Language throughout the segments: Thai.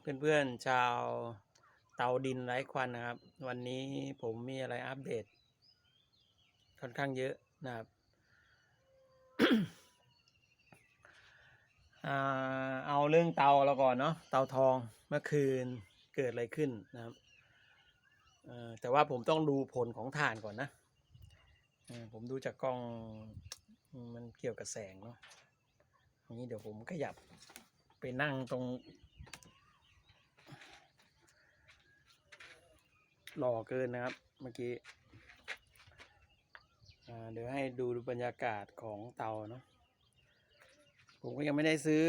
เพื่อนๆชาวเตาดินไร้ควันนะครับ วันนี้ผมมีอะไรอัปเดต ค่อนข้างเยอะนะครับอเอาเรื่องเตาเราก่อนเนาะเตาทองเมื่อคืนเกิดอะไรขึ้นนะครับแต่ว่าผมต้องดูผลของถ่านก่อนนะผมดูจากกล้องมันเกี่ยวกับแสงเนาะอันนี้เดี๋ยวผมขยับไปนั่งตรง หล่อเกินนะครับ เมื่อกี้เดี๋ยวให้ดูบรรยากาศของเตาเนาะผมก็ยังไม่ได้ซื้อ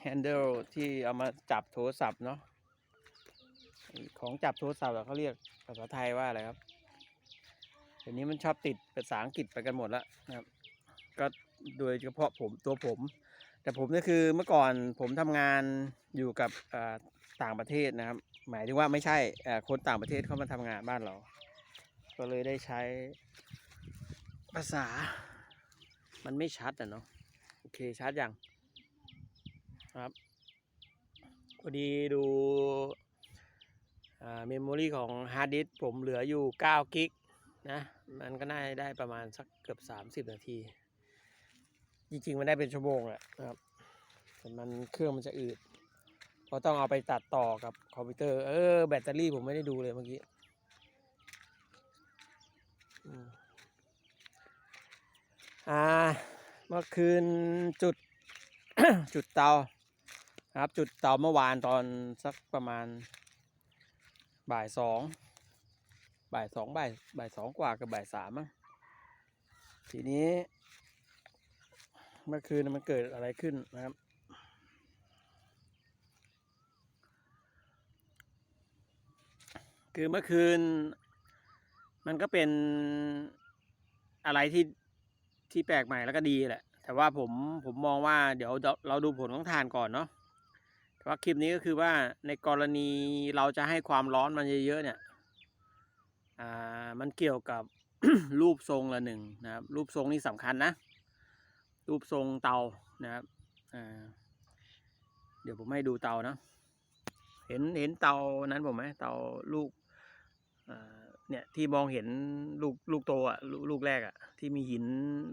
แฮนเดิลที่เอามาจับโทรศัพท์เนาะของจับโทรศัพท์เขาเรียกภาษาไทยว่าอะไรครับเดี๋ยวนี้มันชอบติดภาษาอังกฤษไปกันหมดแล้วนะครับ ก็โดยเฉพาะผมตัวผม แต่ผมก็คือเมื่อก่อนผมทำงานอยู่กับต่างประเทศนะครับ หมายถึงว่าไม่ใช่คนต่างประเทศเข้ามาทำงานบ้านเรา ก็เลยได้ใช้ภาษา มันไม่ชัดอะเนาะโอเคชัดยังครับพอดีดูเมมโมรีของฮาร์ดดิสผมเหลืออยู่9กิกนะ มันก็น่าได้ประมาณสักเกือบ 30 นาที จริงๆ มันได้เป็นชั่วโมงแหละครับแต่มันเครื่องมันจะอืด เพราะต้องเอาไปตัดต่อกับคอมพิวเตอร์ เออ แบตเตอรี่ผมไม่ได้ดูเลยเมื่อกี้อ่า เมื่อคืนจุด จุดเตาครับ จุดเตาเมื่อวานตอนสักประมาณบ่ายสองบ่ายสองบ่ายบ่ายสองกว่ากับบ่ายสามมั้งทีนี้ เมื่อคืนมันเกิดอะไรขึ้นนะครับ คือเมื่อคืน มันก็เป็นอะไรที่ที่แปลกใหม่แล้วก็ดีแหละ แต่ว่าผมผมมองว่าเดี๋ยวเราดูผลของทานก่อนเนาะแต่ว่าคลิปนี้ก็คือว่าในกรณีเราจะให้ความร้อนมันเยอะๆเนี่ย อ่า มันเกี่ยวกับรูปทรงละหนึ่งนะครับ รูปทรงนี่สำคัญนะ รูปทรงเตานะครับ อ่า เดี๋ยวผมให้ดูเตานะ เห็นเห็นเตานั้นผมไหมเตาลูก เนี่ยที่มองเห็นลูกลูกโตอะลูกลูกแรกอะ ที่มีหิน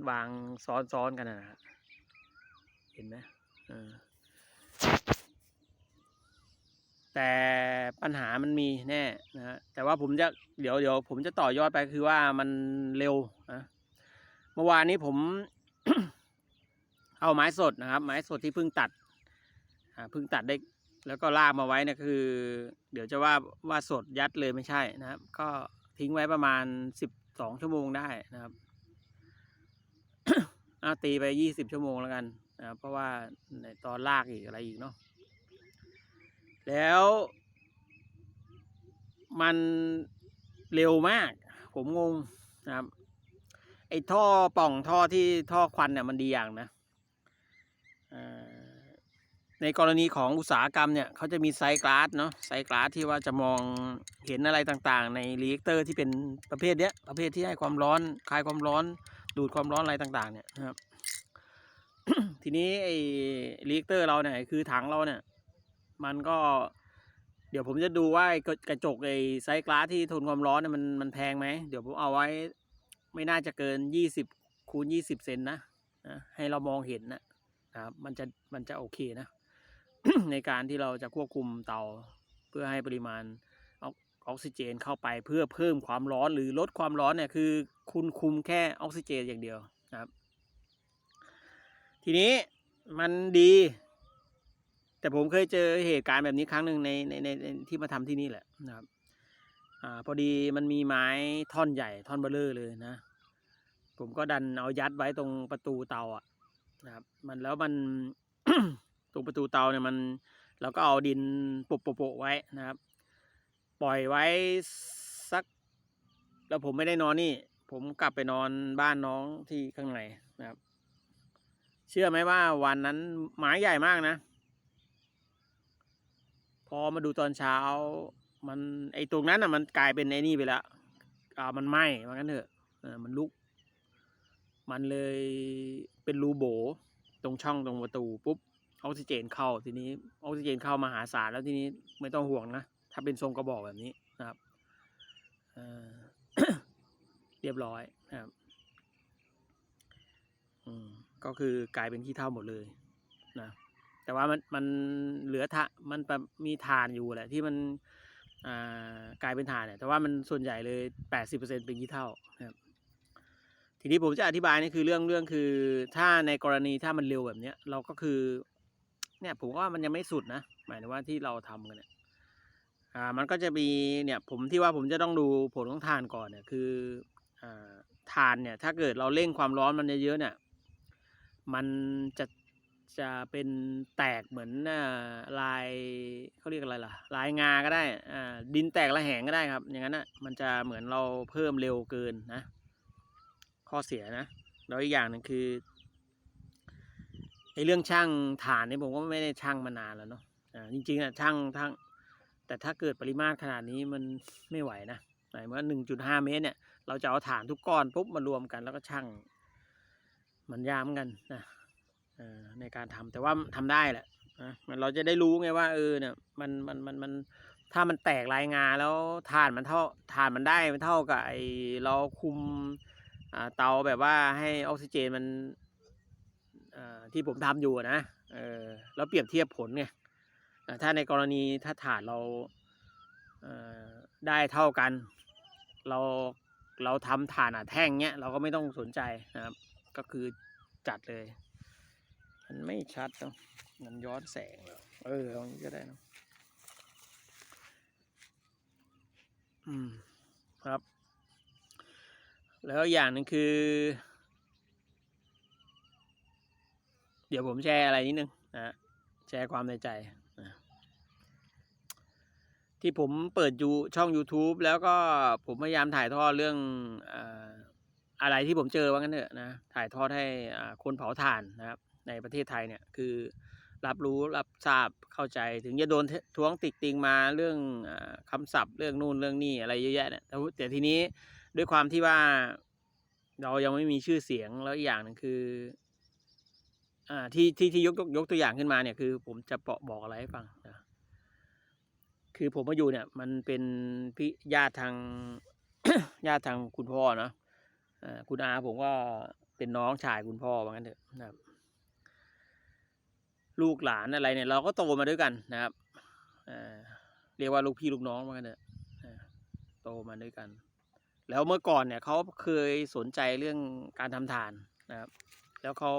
วางซ้อนซ้อนกันนะฮะเห็นไหมแต่ปัญหามันมีแน่นะฮะแต่ว่าผมจะเดี๋ยวเดี๋ยวผมจะต่อยอดไปคือว่ามันเร็วนะเมื่อวานนี้ผม เอาไม้สดนะครับ ไม้สดที่เพิ่งตัดเพิ่งตัดได้ แล้วก็ลากมาไว้เนี่ยคือ เดี๋ยวจะว่าว่าสดยัดเลยไม่ใช่นะครับ ก็ทิ้งไว้ประมาณสิบสองชั่วโมงได้นะครับเอาตีไปยี่สิบชั่วโมงแล้วกันนะครับเพราะว่าในตอนลากอีกอะไรอีกเนาะแล้ว มันเร็วมาก ผมงงนะครับ ไอ้ท่อป่องท่อที่ท่อควันเนี่ยมันดีอย่างนะ ในกรณีของอุตสาหกรรมเนี่ยเขาจะมีไซกลาสเนาะไซกลาสที่ว่าจะมองเห็นอะไรต่างๆ ในรีแอคเตอร์ที่เป็นประเภทเนี้ยประเภทที่ให้ความร้อนคลายความร้อน ดูดความร้อนอะไรต่างๆ เนี่ยนะครับ ทีนี้ไอ้รีแอคเตอร์เราเนี่ยคือถังเราเนี่ย มันก็ เดี๋ยวผมจะดูว่าไอ้กระจกไอ้ไซกลาสที่ทนความร้อนเนี่ยมันมันแพงไหมเดี๋ยวผมเอาไว้ ไม่น่าจะเกินยี่สิบคูณยี่สิบเซนนะนะให้เรามองเห็นนะนะครับมันจะมันจะโอเคนะ ในการที่เราจะควบคุมเตา เพื่อให้ปริมาณออกซิเจนเข้าไปเพื่อเพิ่มความร้อนหรือลดความร้อนเนี่ยคือคุณคุมแค่ออกซิเจนอย่างเดียวนะครับ ทีนี้มันดี แต่ผมเคยเจอเหตุการณ์แบบนี้ครั้งหนึ่งในในในในที่มาทำที่นี่แหละนะครับอ่าพอดีมันมีไม้ท่อนใหญ่ท่อนเบลเลอร์เลยนะ ผมก็ดันเอายัดไว้ตรงประตูเตาอะนะครับ มันแล้วมัน ตรงประตูเตาเนี่ยมันเราก็เอาดินโปะโปะๆไว้นะครับ ปล่อยไว้สัก แล้วผมไม่ได้นอนนี่ ผมกลับไปนอนบ้านน้องที่ข้างในนะครับ เชื่อไหมว่าวันนั้นไม้ใหญ่มากนะ พอมาดูตอนเช้า มันไอตรงนั้นอะมันกลายเป็นไอนี่ไปแล้วอ่ามันไหม้มันกันเถอะออมันลุก มันเลยเป็นรูโบ ตรงช่องตรงประตูปุ๊บ ออกซิเจนเข้าทีนี้ออกซิเจนเข้ามาหาศาลแล้วทีนี้ไม่ต้องห่วงนะ ถ้าเป็นทรงกระบอกแบบนี้นะครับเเรียบร้อยนะครับอืมก็คือกลายเป็นขี้เท่าหมดเลยนะแต่ว่ามันมันเหลือทะมันมีฐานอยู่แหละที่มันอ่ากลายเป็นฐานเนี่ยแต่ว่ามันส่วนใหญ่เลยแปดสิเปอร์เซ็นเป็นขี้เท่านะครับทีนี้ผมจะอธิบายนี่คือเรื่องเรื่องคือถ้าในกรณีถ้ามันเร็วแบบเนี้ยเราก็คือ เนี่ยผมว่ามันยังไม่สุดนะหมายถึงว่าที่เราทำกันเนี่ยอ่ามันก็จะมีเนี่ยผมที่ว่าผมจะต้องดูผลของทานก่อนเนี่ยคืออ่าทานเนี่ยถ้าเกิดเราเร่งความร้อนมันเยอะๆเนี่ยมันจะจะเป็นแตกเหมือนอ่าลายเขาเรียกอะไรล่ะ ลายงาก็ได้อ่าดินแตกระแหงก็ได้ครับ อย่างนั้นอะมันจะเหมือนเราเพิ่มเร็วเกินนะ ข้อเสียนะ แล้วอีกอย่างหนึ่งคือ เรื่องช่างฐานนี่ผมก็ไม่ได้ช่างมานานแล้วเนาะอ่าจริงๆอะช่างทั้งแต่ถ้าเกิดปริมาตรขนาดนี้มันไม่ไหวนะหมายว่าหนึ่งจุดห้าเมตรเนี่ย เราจะเอาฐานทุกก้อนปุ๊บมารวมกันแล้วก็ช่าง มันยามกันนะในการทำแต่ว่าทำได้แหละนะมันเราจะได้รู้ไงว่าเออเนี่ยมันมันมันมันถ้ามันแตกลายงานแล้วฐานมันเท่าฐานมันได้มันเท่ากับไอเราคุมเตาแบบว่าให้ออกซิเจนมัน ที่ผมทำอยู่นะเออแล้วเปรียบเทียบผลไงอ่าถ้าในกรณีถ้าฐานเราเได้เท่ากัน เราเราทำฐานอะแท่งเนี้ยเราก็ไม่ต้องสนใจนะครับ ก็คือจัดเลย มันไม่ชัดเนอะมันย้อนแสงแล้วเออตรงนี้ก็ได้นะอืมครับ แล้วอย่างหนึ่งคือ เดี๋ยวผมแชร์อะไรนิดนึงนะแชร์ความในใจนะที่ผมเปิดยูช่อง YouTube แล้วก็ผมพยายามถ่ายทอดเรื่องอาอะไรที่ผมเจอว่างั้นเถอะนะถ่ายทอดให้คนเผาถ่านนะครับ ในประเทศไทยเนี่ยคือรับรู้รับทราบเข้าใจ ถึงจะโดนท้วงติกติงมาเรื่องอาคำศัพท์เรื่องนู่นเรื่องนี่อะไรเยอะแยะเนี่ยแต่ทีนี้ด้วยความที่ว่าเรายังไม่มีชื่อเสียงแล้วอีกอย่างหนึ่งคือ อ่าที่ที่ที่ยกยกยกตัวอย่างขึ้นมาเนี่ยคือ ผมจะบอกบอกอะไรให้ฟังนะคือผมมาอยู่เนี่ย มันเป็นพี่ญาติทางญาติทางคุณพ่อเนาะอ่าคุณอาผมก็เป็นน้องชายคุณพ่อว่างั้นเถอะนะครับ ลูกหลานอะไรเนี่ย เราก็โตมาด้วยกันนะครับอ่าเรียกว่าลูกพี่ลูกน้องว่างั้นเถอะโตมาด้วยกัน แล้วเมื่อก่อนเนี่ยเขาเคยสนใจเรื่องการทำทานนะครับ แล้วเขา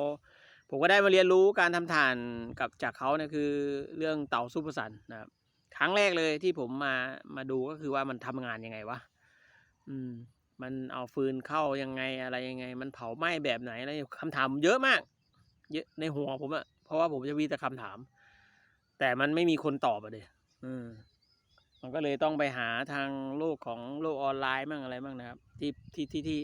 ผมก็ได้มาเรียนรู้การทำทานกับจากเขาเนี่ยคือเรื่องเตาซูเปอร์ซันนะครับครั้งแรกเลยที่ผมมามาดูก็คือว่ามันทำงานยังไงวะอืม มันเอาฟืนเข้ายังไงอะไรยังไง มันเผาไหม้แบบไหนอะไรคำถามเยอะมาก เยอะในหัวผมอะเพราะว่าผมจะมีแต่คำถาม แต่มันไม่มีคนตอบอะเดยอืมมันก็เลยต้องไปหาทางโลกของโลกออนไลน์มั่งอะไรมั่งนะครับ ที่ที่ที่ที่ที่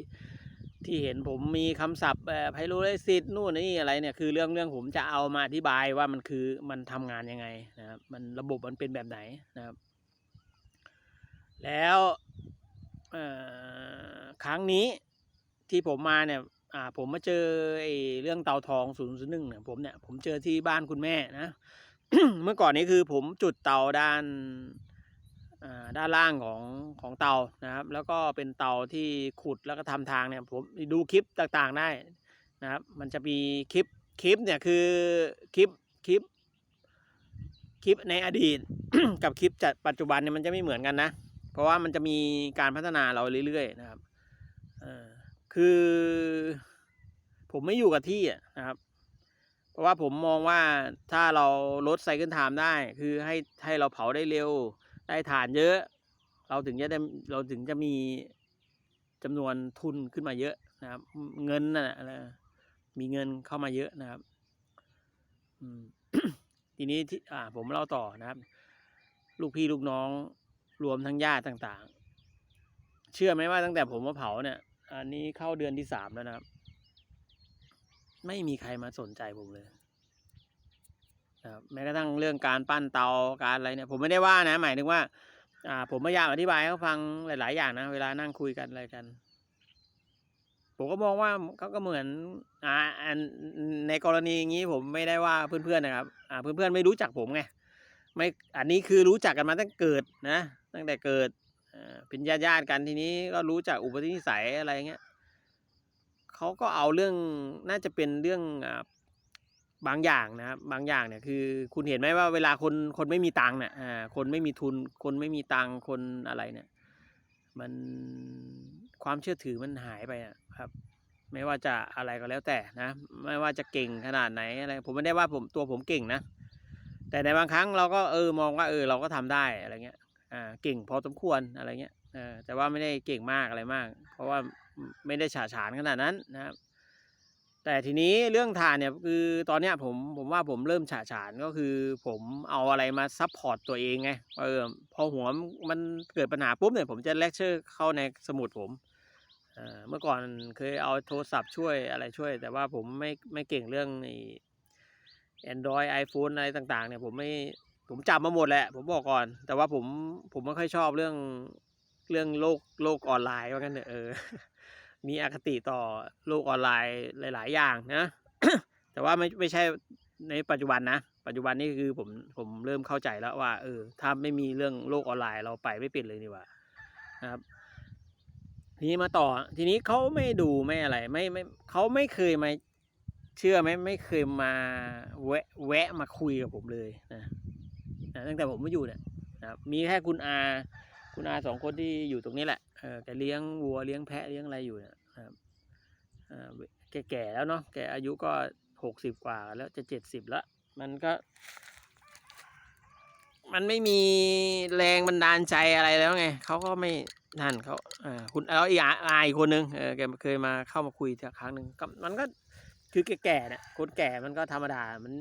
ที่เห็นผมมีคำศัพท์ไพโรเลซิตนู่นนี่อะไรเนี่ยคือเรื่องเรื่องผมจะเอามาอธิบายว่ามันคือมันทำงานยังไงนะครับมันระบบมันเป็นแบบไหนนะครับ แล้วครั้งนี้ที่ผมมาเนี่ยผมมาเจอไอ้เรื่องเตาทองศูนย์ศูนย์หนึ่งเนี่ยผมเนี่ยผมเจอที่บ้านคุณแม่นะ เมื่อก่อนนี้คือผมจุดเตาด้าน ด้านล่างของของเตานะครับ แล้วก็เป็นเตาที่ขุดแล้วก็ทำทางเนี่ยผมดูคลิปต่างๆได้นะครับ มันจะมีคลิปคลิปเนี่ยคือคลิปคลิปคลิปในอดีตกับคลิปจัดปัจจุบันเนี่ยมันจะไม่เหมือนกันนะ เพราะว่ามันจะมีการพัฒนาเราเรื่อยๆนะครับอคือ ผมไม่อยู่กับที่นะครับ เพราะว่าผมมองว่าถ้าเราลดไซเคิลไทม์ได้ คือให้ให้เราเผาได้เร็ว ได้ฐานเยอะ เราถึงจะได้เราถึงจะมีจำนวนทุนขึ้นมาเยอะนะครับ เงินน่ะอะมีเงินเข้ามาเยอะนะครับทีนี้ที่อ่า ผมเล่าต่อนะครับ ลูกพี่ลูกน้องรวมทั้งญาติต่าง ๆ เชื่อไหมว่าตั้งแต่ผมมาเผาเนี่ย อันนี้เข้าเดือนที่สามแล้วนะครับ ไม่มีใครมาสนใจผมเลย ครับแม้กระทั่งเรื่องการปั้นเตาการอะไรเนี่ยผมไม่ได้ว่านะ หมายถึงว่า อ่า ผมพยายามอธิบายให้เขาฟังหลาย ๆ อย่างนะ เวลานั่งคุยกันอะไรกัน ผมก็มองว่าเขาก็เหมือน อ่าในกรณีอย่างนี้ผมไม่ได้ว่าเพื่อน ๆ นะครับ อ่า เพื่อน ๆ ไม่รู้จักผมไงไม่อันนี้คือรู้จักกันมาตั้งเกิดนะ ตั้งแต่เกิดเป็นญาติญาติกันทีนี้ก็รู้จักอุปนิสัยอะไรเงี้ยเขาก็เอาเรื่องน่าจะเป็นเรื่องอ่า บางอย่างนะครับบางอย่างเนี่ยคือ คุณเห็นไหมว่าเวลาคนคนไม่มีตังค์เนี่ยอ่าคนไม่มีทุน คนไม่มีตังค์คนอะไรเนี่ยมันความเชื่อถือมันหายไปอะครับ ไม่ว่าจะอะไรก็แล้วแต่นะ ไม่ว่าจะเก่งขนาดไหนอะไรผมไม่ได้ว่าผมตัวผมเก่งนะ แต่ในบางครั้งเราก็เออมองว่าเออเราก็ทำได้อะไรเงี้ยอ่าเก่งพอสมควรอะไรเงี้ยเออแต่ว่าไม่ได้เก่งมากอะไรมาก เพราะว่าไม่ได้ฉาฉานขนาดนั้นนะครับ แต่ทีนี้เรื่องทานเนี่ยคือตอนเนี้ยผมผมว่าผมเริ่มฉาฉานก็คือ ผมเอาอะไรมาซัพพอร์ตตัวเองไงเออพอหัวมันเกิดปัญหาปุ๊บเนี่ยผมจะเลคเชอร์เข้าในสมุดผมเมื่อก่อนเคยเอาโทรศัพท์ช่วยอะไรช่วย แต่ว่าผมไม่ไม่เก่งเรื่องไอ้ Android iPhone อะไรต่างๆเนี่ยผมไม่ผมจับมาหมดแหละ ผมบอกก่อน แต่ว่าผมผมไม่ค่อยชอบเรื่องเรื่องโลกโลกออนไลน์ว่ากันเถอะเออ มีอคติต่อโลกออนไลน์หลาย ๆ อย่างนะ แต่ว่าไม่ไม่ใช่ในปัจจุบันนะ ปัจจุบันนี่คือผมผมเริ่มเข้าใจแล้วว่าเออถ้าไม่มีเรื่องโลกออนไลน์เราไปไม่เป็นเลยนี่ว่านะครับ ทีนี้มาต่อ ทีนี้เขาไม่ดูไม่อะไร ไม่ไม่เขาไม่เคยมาเชื่อไหมไม่เคยมาแวะแวะมาคุยกับผมเลยนะนะตั้งแต่ผมมาอยู่เนี่ยนะครับมีแค่คุณอา คุณอาสองคนที่อยู่ตรงนี้แหละเออแกเลี้ยงวัวเลี้ยงแพะเลี้ยงอะไรอยู่เนะครับเออ แก่แล้วเนาะแกอายุก็หกสิบกว่าแล้วจะเจ็ดสิบแล้ว มันก็ มันไม่มีแรงบันดาลใจอะไรแล้วไงเขาก็ไม่นั่นเขาคุณแล้วอีกอาอาอีกคนนึงแกเคยมาเข้ามาคุยครั้งหนึ่งกมันก็คือแก่ๆเนี่ยคนแก่มันก็ธรรมดามัน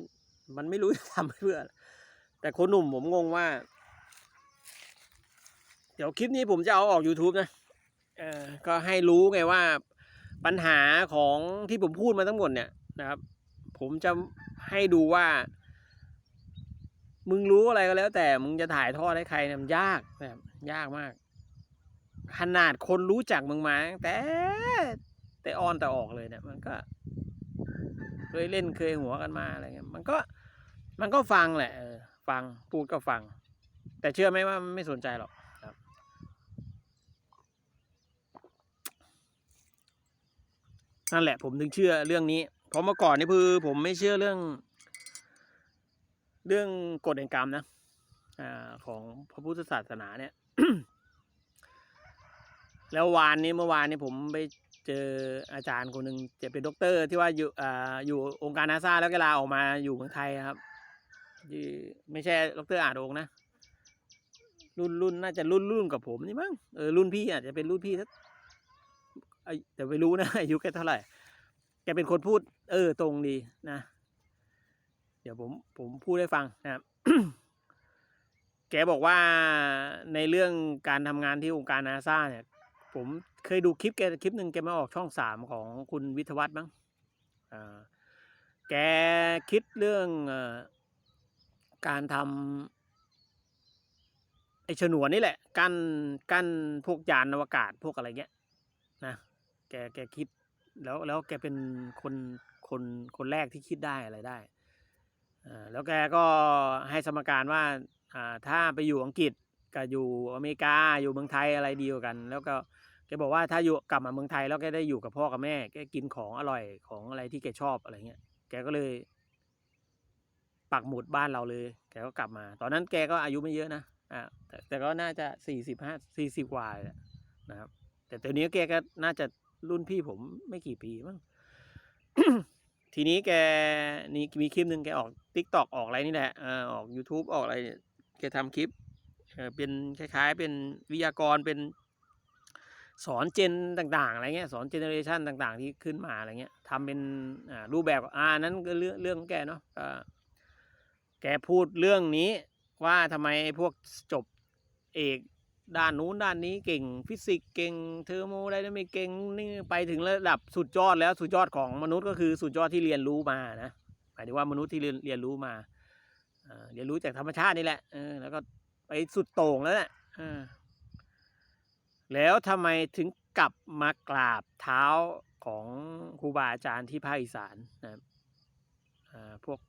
มันไม่รู้จะทำเพื่อ แต่คนหนุ่มผมงงว่า เดี๋ยวคลิปนี้ผมจะเอาออก YouTube นะเออก็ให้รู้ไงว่า ปัญหาของที่ผมพูดมาทั้งหมดเนี่ยนะครับ ผมจะให้ดูว่า มึงรู้อะไรก็แล้ว แต่มึงจะถ่ายทอดให้ใครเนี่ยยากนะครับยากมาก ขนาดคนรู้จักมึงมังแต่แต่ออนแต่ออกเลยเนี่ย มันก็ เคยเล่นเคยหัวกันมาอะไรเงี้ยมันก็มันก็ฟังแหละฟังพูดก็ฟัง แต่เชื่อไหมว่าไม่สนใจหรอก นั่นแหละผมถึงเชื่อเรื่องนี้ เพราะเมื่อก่อนนี่คือผมไม่เชื่อเรื่อง เรื่องกฎแห่งกรรมนะอ่าของพระพุทธศาสนาเนี่ย แล้ววานนี้เมื่อวานนี้ผมไปเจออาจารย์คนหนึ่งจะเป็นด็อกเตอร์ที่ว่าอยู่อ่าอยู่องค์การนาซาแล้วก็ลาออกมาอยู่เมืองไทยครับที่ไม่ใช่ด็อกเตอร์อาจองนะรุ่นรุ่นน่าจะรุ่นรุ่นกับผมนี่มั้งเออรุ่นพี่อาจจะเป็นรุ่นพี่สัก แต่ไม่รู้นะอายุแกเท่าไหร่ แกเป็นคนพูด เออ ตรงดีนะ เดี๋ยวผมผมพูดให้ฟังนะครับแกบอกว่าในเรื่องการทำงานที่องค์การนาซาเนี่ย ผมเคยดูคลิปแกคลิปหนึ่งแกมาออกช่องสามของคุณวิทยวัฒน์มั้งแกคิดเรื่องออการทำไอฉนวนนี่แหละ กั้นกั้นพวกยานอวกาศพวกอะไรเงี้ยนะ แกแกคิด แล้วแล้วแกเป็นคนคนคนแรกที่คิดได้อะไรได้อ่าแล้วแกก็ให้สมการว่าอ่าถ้าไปอยู่อังกฤษกับอยู่อเมริกาอยู่เมืองไทยอะไรดีกว่ากัน แล้วก็แกบอกว่าถ้าอยู่กลับมาเมืองไทยแล้วแกได้อยู่กับพ่อกับแม่แกกินของอร่อยของอะไรที่แกชอบอะไรเงี้ยแกก็เลย ปักหมุดบ้านเราเลย แกก็กลับมา ตอนนั้นแกก็อายุไม่เยอะนะอ่าแต่แต่ก็น่าจะสี่สิบห้าสี่สิบกว่านะครับแต่ตอนนี้แกก็น่าจะ รุ่นพี่ผมไม่กี่ปีมั้งทีนี้แกนี่มีคลิปหนึ่งแกออกทิกตอกออกอะไรนี่แหละออออก YouTube ออกอะไรเนี่ยแกทำคลิปเออเป็นคล้าย ๆ เป็นวิทยากรเป็นสอนเจนต่าง ๆ อะไรเงี้ยสอนเจเนอเรชันต่าง ๆ ที่ขึ้นมาอะไรเงี้ยทำเป็นอ่ารูปแบบอ่านั้นก็เรื่องเรื่องแกเนาะแกพูดเรื่องนี้ว่าทำไมพวกจบเอก ด้านนู้นด้านนี้เก่งฟิสิกส์เก่งเทอร์โมไดนามิกเก่งนี่ไปถึงระดับสุดยอดแล้วสุดยอดของมนุษย์ก็คือสุดยอดที่เรียนรู้มานะหมายถึงว่ามนุษย์ที่เรียนเรียนรู้มาเรียนรู้จากธรรมชาตินี่แหละแล้วก็ไปสุดโต่งแล้วแหละแล้วทำไมถึงกลับมากราบเท้าของครูบาอาจารย์ที่ภาคอีสานนะพวก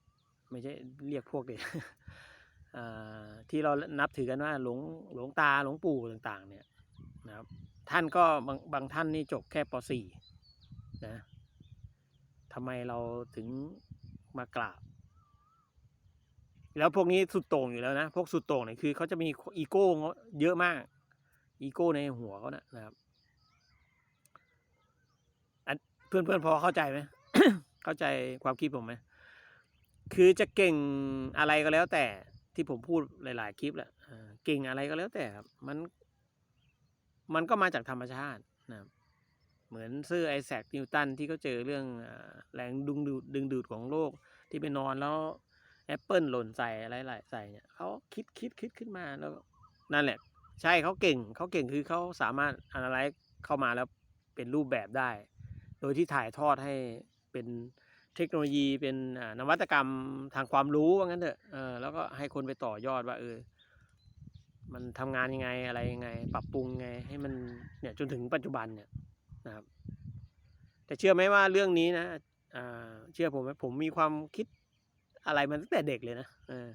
ไม่ใช่เรียกพวกเด็ก ที่เรานับถือกันว่าหลวงหลวงตาหลวงปู่ต่างๆ เนี่ยนะครับท่านก็บางบางท่านนี่จบแค่ป .4 นะทำไมเราถึงมากราบ แล้วพวกนี้สุดโต่งอยู่แล้วนะ พวกสุดโต่งเนี่ยคือเขาจะมีอีโก้เยอะมาก อีโก้ในหัวเขานะนะครับเพื่อนเพื่อนๆพอเข้าใจไหมเข้าใจความคิดผมไหมคือจะเก่งอะไรก็แล้วแต่ ที่ผมพูดหลาย ๆ คลิปแหละเก่งอะไรก็แล้วแต่ครับมันมันก็มาจากธรรมชาตินะครับเหมือนเซื่อไอแซคนิวตันที่เขาเจอเรื่องแรงดึงดูดดึงดูดของโลกที่ไปนอนแล้วแอปเปิลหล่นใส่อะไรหลายใส่เนี่ยเขาคิดคิดคิดขึ้นมาแล้วนั่นแหละ ใช่เขาเก่งเขาเก่งคือเขาสามารถอะไรเข้ามาแล้วเป็นรูปแบบได้ โดยที่ถ่ายทอดให้เป็น เทคโนโลยีเป็นนวัตกรรมทางความรู้ว่างั้นเถอะเออแล้วก็ให้คนไปต่อยอดว่าเออ มันทำงานยังไงอะไรยังไง ปรับปรุงไง ให้มันเนี่ยจนถึงปัจจุบันเนี่ยนะครับ แต่เชื่อไหมว่าเรื่องนี้นะอ่าเชื่อผมไหมผมมีความคิดอะไรมันตั้งแต่เด็กเลยนะเออ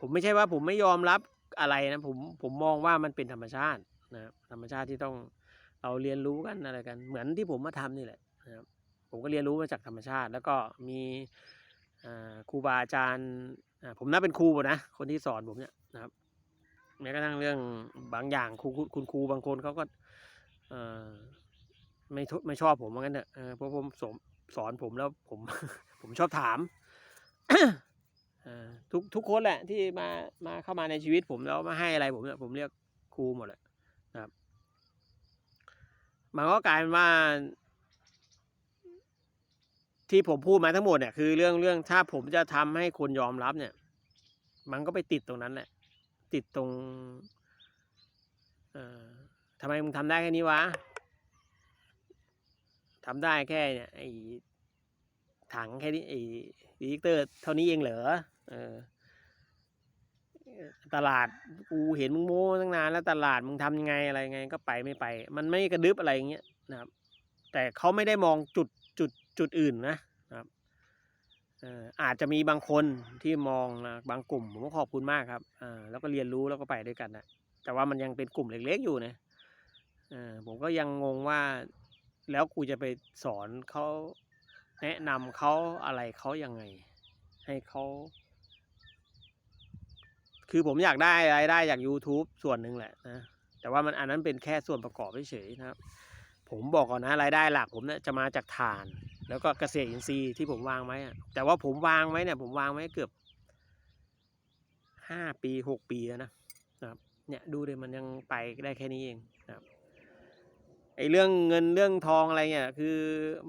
ผมไม่ใช่ว่าผมไม่ยอมรับอะไรนะผมผมมองว่ามันเป็นธรรมชาตินะครับธรรมชาติที่ต้องเราเรียนรู้กันอะไรกัน เหมือนที่ผมมาทำนี่แหละนะครับ ผมก็เรียนรู้มาจากธรรมชาติ แล้วก็มีครูบาอาจารย์ผมนับเป็นครูหมดนะ คนที่สอนผมเนี่ยนะครับแม้กระทั่งเรื่องบางอย่างครูคุณครูบางคนเขาก็ไม่ไม่ชอบผมเหมือนกันเถอะเออเพราะผมสอนสอนผมแล้วผมผมชอบถามทุกทุกคนแหละที่มามาเข้ามาในชีวิตผมแล้วมาให้อะไรผมเนี่ยผมเรียกครูหมดแหละนะครับ มันก็กลายเป็นว่า ที่ผมพูดมาทั้งหมดเนี่ยคือเรื่องเรื่องถ้าผมจะทำให้คนยอมรับเนี่ย มันก็ไปติดตรงนั้นแหละติดตรงเอ่อทำไมมึงทำได้แค่นี้วะทำได้แค่เนี่ยไอ้ถังแค่นี้ไอ้ดีเตอร์เท่านี้เองเหรอเออตลาดกูเห็นมึงโม้ตั้งนานแล้วตลาดมึงทำยังไงอะไรยังไงก็ไปไม่ไป มันไม่กระดึบอะไรอย่างเงี้ยนะครับ แต่เขาไม่ได้มองจุด จุดอื่นนะครับอาจจะมีบางคนที่มองนะบางกลุ่มผมก็ขอบคุณมากครับอแล้วก็เรียนรู้แล้วก็ไปด้วยกันนะแต่ว่ามันยังเป็นกลุ่มเล็กๆอยู่นะอผมก็ยังงงว่าแล้วกูจะไปสอนเขาแนะนำเขาอะไรเขายังไง ให้เขาคือผมอยากได้รายได้จาก YouTube ส่วนหนึ่งแหละนะแต่ว่ามันอันนั้นเป็นแค่ส่วนประกอบเฉยๆนะครับ ผมบอกก่อนนะรายได้หลักผมเนี่ยจะมาจากฐาน แล้วก็เกษตรอินทรีย์ที่ผมวางไว้อะแต่ว่าผมวางไว้เนี่ย ผมวางไว้เกือบห้าปีหกปีแล้วนะนะครับเนี่ยดูเลยมันยังไปได้แค่นี้เองนะครับไอ้เรื่องเงินเรื่องทองอะไรเนี่ยคือ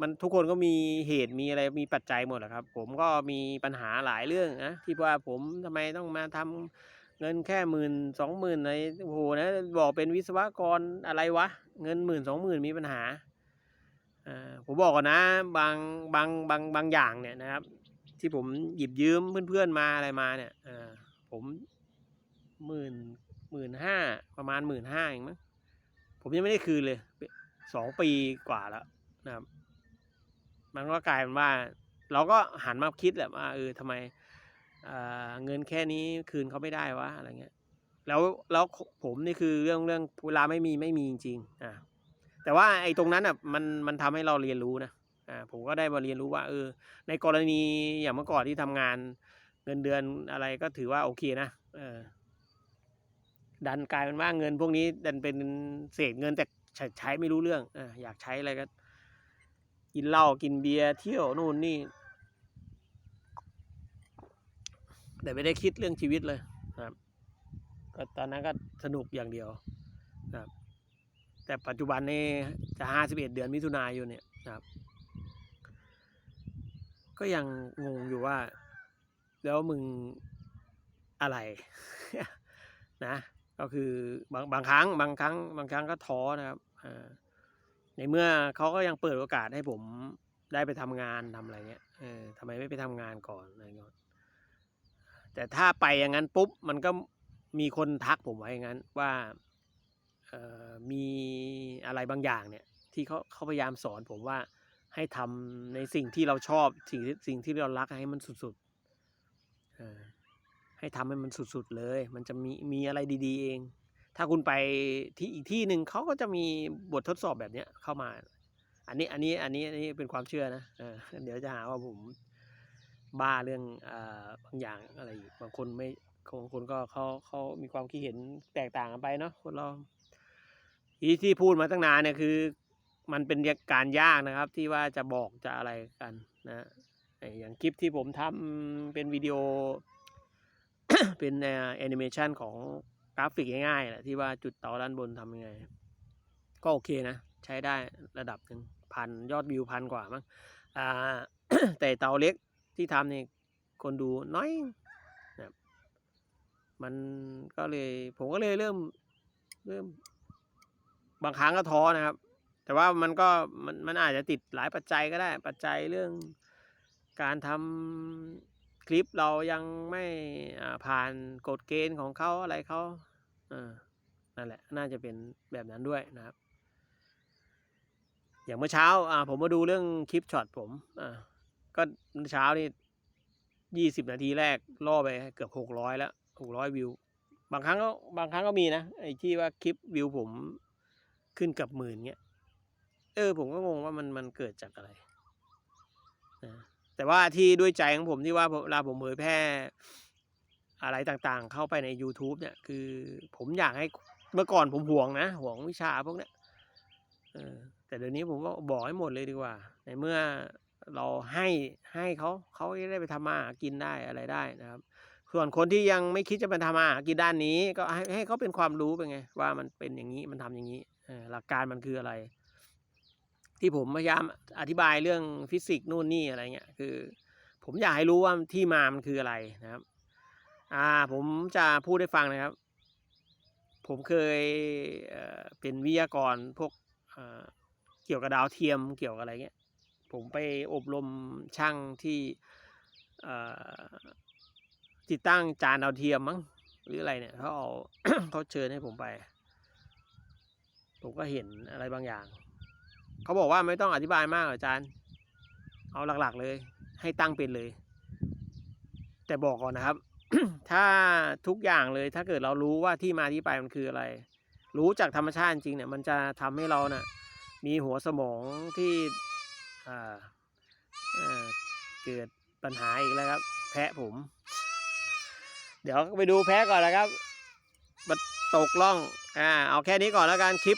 มันทุกคนก็มีเหตุมีอะไรมีปัจจัยหมดแหละครับ ผมก็มีปัญหาหลายเรื่องนะที่ว่าผมทำไมต้องมาทำเงินแค่หมื่นสองหมื่นอะไรโอ้โหนะบอกเป็นวิศวกรอะไรวะ เงินหมื่นสองหมื่นมีปัญหา ผมบอกก่อนนะบางบางบางบางอย่างเนี่ยนะครับ ที่ผมหยิบยืมเพื่อนๆมาอะไรมาเนี่ยอผมหมื่นหมื่นห้าประมาณหมื่นห้าเองมั้งผมยังไม่ได้คืนเลยสองปีกว่าแล้วนะครับ มันก็กลายเป็นว่า เราก็หันมาคิดแหละว่าเออทำไมเงินแค่นี้คืนเขาไม่ได้วะอะไรเงี้ยแล้วแล้วผมนี่คือเรื่องเรื่องเวลาไม่มีไม่มีจริงๆอ่า แต่ว่าไอ้ตรงนั้นอะมันมันทำให้เราเรียนรู้นะอ่าผมก็ได้มาเรียนรู้ว่าเออในกรณีอย่างเมื่อก่อนที่ทำงานเงินเดือนอะไรก็ถือว่าโอเคนะเออดันกลายเป็นว่าเงินพวกนี้ดันเป็นเศษเงินแต่ใช้ใช้ไม่รู้เรื่องอ่าอยากใช้อะไรก็ กินเหล้ากินเบียร์เที่ยวนู่นนี่ แต่ไม่ได้คิดเรื่องชีวิตเลยนะครับก็ตอนนั้นก็สนุกอย่างเดียวนะครับ แต่ปัจจุบันนี้จะห้าสิบเอ็ดเดือนมิถุนายนเนี่ยนะครับ ก็ยังงงอยู่ว่า แล้วมึงอะไรนะ ก็คือบางบางครั้งบางครั้ง บางครั้งก็ท้อนะครับในเมื่อเขาก็ยังเปิดโอกาสให้ผมได้ไปทำงานทำอะไรเงี้ยเออทำไมไม่ไปทำงานก่อนอะไรเงี้ยแต่ถ้าไปอย่างนั้นปุ๊บมันก็มีคนทักผมไว้อย่างนั้นว่า มีอะไรบางอย่างเนี่ยที่เขาเขาพยายามสอนผมว่าให้ทำในสิ่งที่เราชอบสิ่งที่สิ่งที่เรารักให้มันสุดๆให้ทำให้มันสุดๆเลย มันจะมีมีอะไรดีๆเอง ถ้าคุณไปที่อีกที่หนึ่งเขาก็จะมีบททดสอบแบบเนี้ยเข้ามา อันนี้อันนี้อันนี้อันนี้เป็นความเชื่อนะเอเดี๋ยวจะหาว่าผมบ้าเรื่องอบางอย่างอะไรบางคนไม่บางคนก็เขาเขามีความคิดเห็นแตกต่างกันไปเนาะคนเรา ที่ที่พูดมาตั้งนานเนี่ยคือ มันเป็นการยากนะครับ ที่ว่าจะบอกจะอะไรกันนะอย่างคลิปที่ผมทำเป็นวิดีโอ เป็นแอนิเมชันของกราฟิกง่ายๆแหละที่ว่าจุดเตาด้านบนทำยังไง ก็โอเคนะ ใช้ได้ระดับหนึ่งพันยอดวิวพันกว่ามั้งแต่เตาเล็กที่ทำเนี่ยคนดูน้อยนะมันก็เลยผมก็เลยเริ่มเริ่ม บางครั้งก็ท้อนะครับ แต่ว่ามันก็มันมันอาจจะติดหลายปัจจัยก็ได้ ปัจจัยเรื่องการทำคลิปเรายังไม่ผ่านกฎเกณฑ์ของเขาอะไรเขาอ่านั่นแหละน่าจะเป็นแบบนั้นด้วยนะครับ อย่างเมื่อเช้าอ่าผมมาดูเรื่องคลิปช็อตผมอ่าก็เมื่อเช้านี่ยี่สิบนาทีแรกล่อไปเกือบหกร้อยแล้วหกร้อยวิว บางครั้งก็บางครั้งก็มีนะไอ้ที่ว่าคลิปวิวผม ขึ้นกับหมื่นเงี้ย เออ ผมก็งงว่ามันมันเกิดจากอะไรนะแต่ว่าที่ด้วยใจของผมที่ว่าเวลาผมเผยแพร่อะไรต่างๆ เข้าไปใน YouTube เนี่ย คือผมอยากให้เมื่อก่อนผมห่วงนะห่วงวิชาพวกเนี้ยเออแต่เดี๋ยวนี้ผมก็บอกให้หมดเลยดีกว่า ในเมื่อเราให้ให้เขาเขาได้ไปทำมาหากินได้อะไรได้นะครับ ส่วนคนที่ยังไม่คิดจะไปทำมาหากินด้านนี้ ก็ให้ให้เขาเป็นความรู้ไปไง ว่ามันเป็นอย่างนี้มันทำอย่างนี้ หลักการมันคืออะไร ที่ผมพยายามอธิบายเรื่องฟิสิกส์นู่นนี่อะไรเงี้ยคือ ผมอยากให้รู้ว่าที่มามันคืออะไรนะครับ อ่าผมจะพูดให้ฟังนะครับ ผมเคยเป็นวิทยากรพวกเกี่ยวกับดาวเทียมเกี่ยวกับอะไรเงี้ยผมไปอบรมช่างที่ติดตั้งจานดาวเทียมมั้งหรืออะไรเนี่ยเขาเอาเขาเชิญให้ผมไป ผมก็เห็นอะไรบางอย่าง เขาบอกว่าไม่ต้องอธิบายมากหรอกอาจารย์ เอาหลักๆเลย ให้ตั้งเป็นเลย แต่บอกก่อนนะครับ ถ้าทุกอย่างเลยถ้าเกิดเรารู้ว่าที่มาที่ไปมันคืออะไร รู้จากธรรมชาติจริงเนี่ย มันจะทำให้เราเนะ่ะมีหัวสมองที่เกิดปัญหาอีกแล้วครับ แพะผม เดี๋ยวไปดูแพะก่อนนะครับ ตกล่องอ่าเอาแค่นี้ก่อนแล้วกันคลิป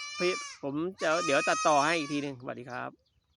ผมจะเดี๋ยวตัดต่อให้อีกทีหนึ่งสวัสดีครับ